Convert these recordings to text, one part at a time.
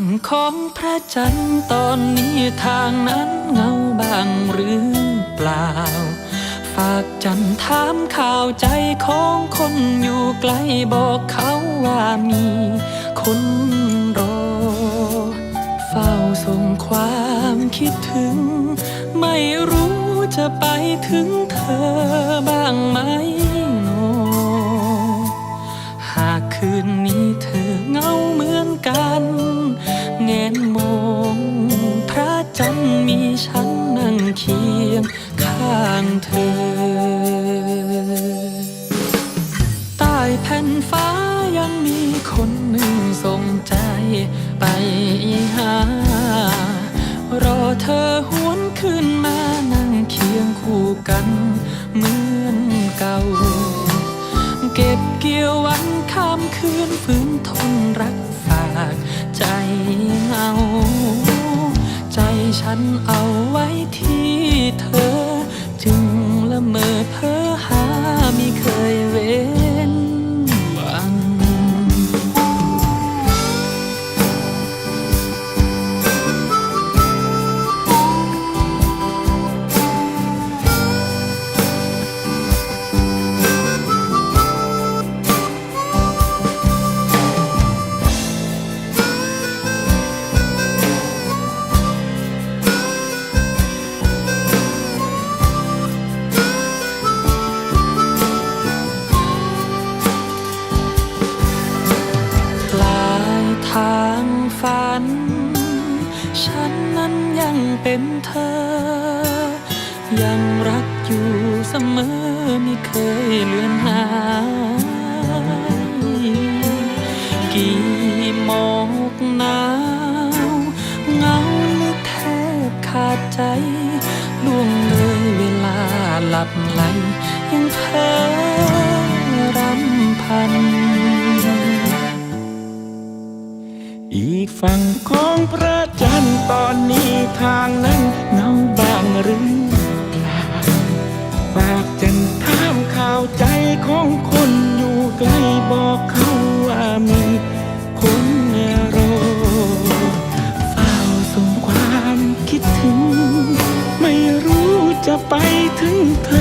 ฝั่งของพระจันทร์ตอนนี้ทางนั้นเงาบางหรือเปล่า ฝากจันทร์ถามข่าวใจของคนอยู่ไกลบอกเขาว่ามีคนรอ เฝ้าส่งความคิดถึง ไม่รู้จะไปถึงเธอบ้างไหมโน หากคืนนี้เธอ แผ่นฟ้ายังมีคนหนึ่งส่งใจไปหา รอเธอหวนขึ้นมานั่งเคียงคู่กันเหมือนเก่า เก็บเกี่ยววันข้ามคืนฝืนทนรักฝากใจเหงาใจฉันเอาไว้ที่เธอ จึงละเมอเพ้อ เป็นเธอ ยังรักอยู่เสมอไม่เคยเลือนหายกี่หมอกหนาวเงาลึกแทบขาดใจล่วงเลยเวลาหลับไหล ถึง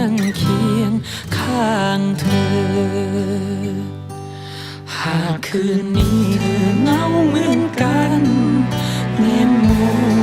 นั่งเคียงข้างเธอ หากคืนนี้เธอเหงาเหมือนกันแงนมอ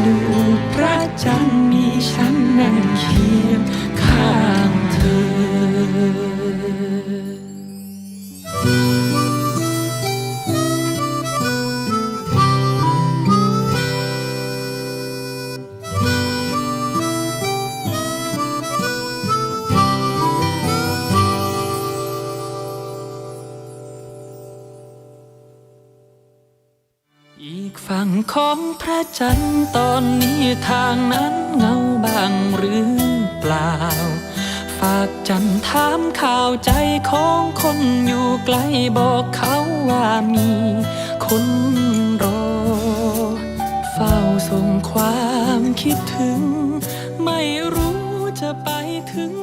อีกฝั่งของพระจันทร์ตอนนี้ทางนั้นเงาบางหรือเปล่า ฝากจันถามข่าวใจของคนอยู่ไกลบอกเขาว่ามีคนรอ เฝ้าส่งความคิดถึง ไม่รู้จะไปถึง